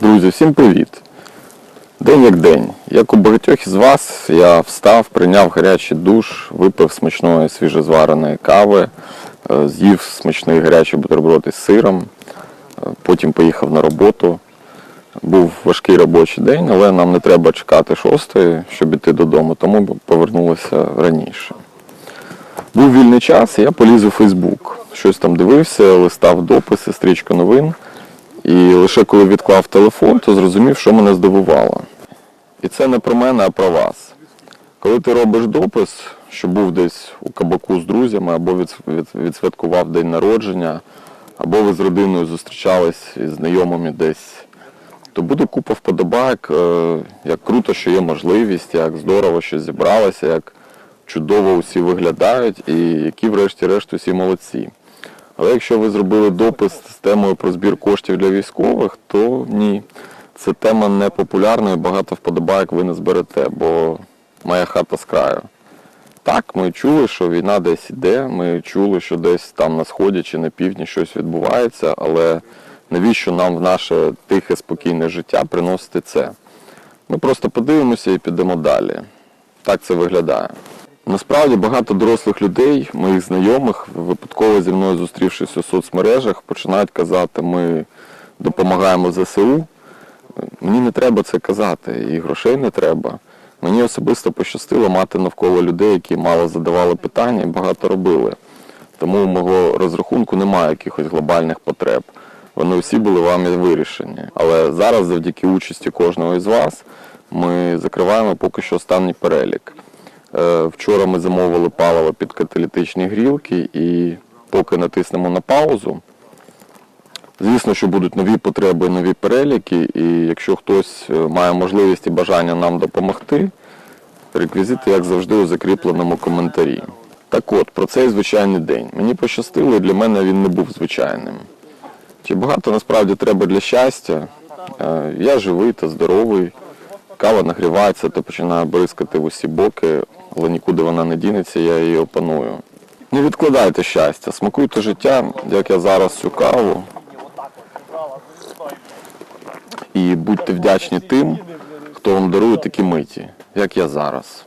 Друзі, всім привіт! День як день. Як у багатьох із вас, я встав, прийняв гарячий душ, випив смачної свіжозвареної кави, е, з'їв смачний гарячий бутерброд із сиром, е, потім поїхав на роботу. Був важкий робочий день, але нам не треба чекати шостої, щоб іти додому, тому повернулися раніше. Був вільний час, і я поліз у Фейсбук. Щось там дивився, листав дописи, стрічку новин. І лише коли відклав телефон, то зрозумів, що мене здивувало. І це не про мене, а про вас. Коли ти робиш допис, що був десь у кабаку з друзями, або від, від, відсвяткував день народження, або ви з родиною зустрічались із знайомими десь, то буде купа вподобайок, е, як круто, що є можливість, як здорово, що зібралося, як чудово усі виглядають, і які, врешті-решт, усі молодці. Але якщо ви зробили допис з темою про збір коштів для військових, то ні. Це тема не популярна і багато вподобайок ви не зберете, бо моя хата з краю. Так, ми чули, що війна десь іде, ми чули, що десь там на сході чи на півдні щось відбувається, але навіщо нам в наше тихе, спокійне життя приносити це? Ми просто подивимося і підемо далі. Так це виглядає. Насправді багато дорослих людей, моїх знайомих, випадково зі мною зустрівшись у соцмережах, починають казати, ми допомагаємо ЗСУ. Мені не треба це казати, і грошей не треба. Мені особисто пощастило мати навколо людей, які мало задавали питання і багато робили. Тому у мого розрахунку немає якихось глобальних потреб. Вони всі були вами вирішені. Але зараз, завдяки участі кожного із вас, ми закриваємо поки що останній перелік. Е, Вчора ми замовили паливо під каталітичні грілки і поки натиснемо на паузу, звісно, що будуть нові потреби, нові переліки, і якщо хтось е, має можливість і бажання нам допомогти, реквізити, як завжди, у закріпленому коментарі. Так от, про цей звичайний день. Мені пощастило, і для мене він не був звичайним. Чи багато насправді треба для щастя? Е, Я живий та здоровий, кава нагрівається та починає бризкати в усі боки, але нікуди вона не дінеться, я її опаную. Не відкладайте щастя, смакуйте життя, як я зараз цю каву. І будьте вдячні тим, хто вам дарує такі миті, як я зараз.